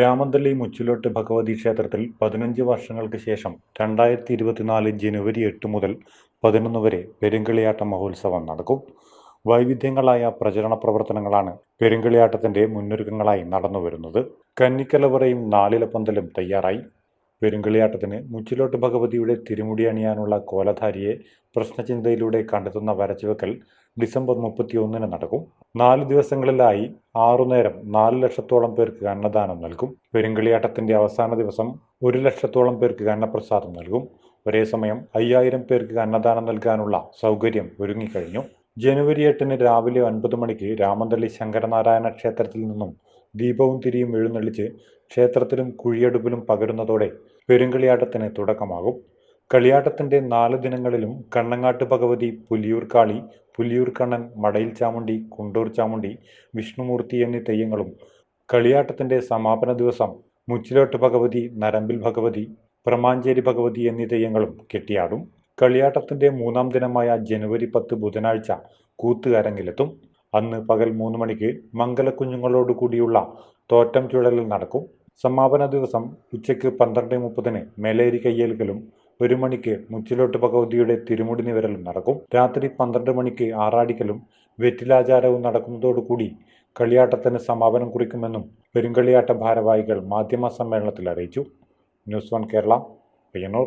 രാമന്തളി മുച്ചിലോട്ട് ഭഗവതി ക്ഷേത്രത്തിൽ പതിനഞ്ച് വർഷങ്ങൾക്ക് ശേഷം രണ്ടായിരത്തി ഇരുപത്തിനാല് ജനുവരി എട്ട് മുതൽ പതിനൊന്ന് വരെ പെരുങ്കളിയാട്ട മഹോത്സവം നടക്കും. വൈവിധ്യങ്ങളായ പ്രചരണ പ്രവർത്തനങ്ങളാണ് പെരുങ്കളിയാട്ടത്തിന്റെ മുന്നൊരുക്കങ്ങളായി നടന്നുവരുന്നത്. കന്നിക്കലവറയും നാലിലപ്പന്തലും തയ്യാറായി. പെരുങ്കളിയാട്ടത്തിന് മുച്ചിലോട്ട് ഭഗവതിയുടെ തിരുമുടി അണിയാനുള്ള കോലധാരിയെ പ്രശ്നചിന്തയിലൂടെ കണ്ടെത്തുന്ന വരച്ചുവെക്കൽ ഡിസംബർ മുപ്പത്തിയൊന്നിന് നടക്കും. നാല് ദിവസങ്ങളിലായി ആറുനേരം നാല് ലക്ഷത്തോളം പേർക്ക് അന്നദാനം നൽകും. പെരുങ്കളിയാട്ടത്തിന്റെ അവസാന ദിവസം ഒരു ലക്ഷത്തോളം പേർക്ക് അന്നപ്രസാദം നൽകും. ഒരേ സമയം അയ്യായിരം പേർക്ക് അന്നദാനം നൽകാനുള്ള സൗകര്യം ഒരുങ്ങിക്കഴിഞ്ഞു. ജനുവരി എട്ടിന് രാവിലെ ഒൻപത് മണിക്ക് രാമന്തള്ളി ശങ്കരനാരായണ ക്ഷേത്രത്തിൽ നിന്നും ദീപവും തിരിയും എഴുന്നള്ളിച്ച് ക്ഷേത്രത്തിലും കുഴിയടുപ്പിലും പകരുന്നതോടെ പെരുങ്കളിയാട്ടത്തിന് തുടക്കമാകും. കളിയാട്ടത്തിന്റെ നാല് ദിനങ്ങളിലും കണ്ണങ്ങാട്ട് ഭഗവതി പുലിയൂർ കാളി പുലിയൂർ കണ്ണൻ മടയിൽ ചാമുണ്ടി കുണ്ടൂർ ചാമുണ്ടി വിഷ്ണുമൂർത്തി എന്നീ തെയ്യങ്ങളും കളിയാട്ടത്തിന്റെ സമാപന ദിവസം മുച്ചിലോട്ട് ഭഗവതി നരമ്പിൽ ഭഗവതി പ്രമാഞ്ചേരി ഭഗവതി എന്നീ തെയ്യങ്ങളും കെട്ടിയാടും. കളിയാട്ടത്തിന്റെ മൂന്നാം ദിനമായ ജനുവരി പത്ത് ബുധനാഴ്ച കൂത്ത് അരങ്ങിലെത്തും അന്ന് പകൽ മൂന്ന് മണിക്ക് മംഗലക്കുഞ്ഞുങ്ങളോടുകൂടിയുള്ള തോറ്റം ചുഴലിൽ നടക്കും. സമാപന ദിവസം ഉച്ചയ്ക്ക് പന്ത്രണ്ട് മുപ്പതിന് മേലേരി കയ്യേൽക്കലും ഒരു മണിക്ക് മുച്ചിലോട്ട് ഭഗവതിയുടെ തിരുമുടി നിവരലും നടക്കും. രാത്രി പന്ത്രണ്ട് മണിക്ക് ആറാടിക്കലും വെറ്റിലാചാരവും നടക്കുന്നതോടുകൂടി കളിയാട്ടത്തിന് സമാപനം കുറിക്കുമെന്നും പെരുങ്കളിയാട്ട ഭാരവാഹികൾ മാധ്യമ സമ്മേളനത്തിൽ അറിയിച്ചു. News one Kerala Payyanur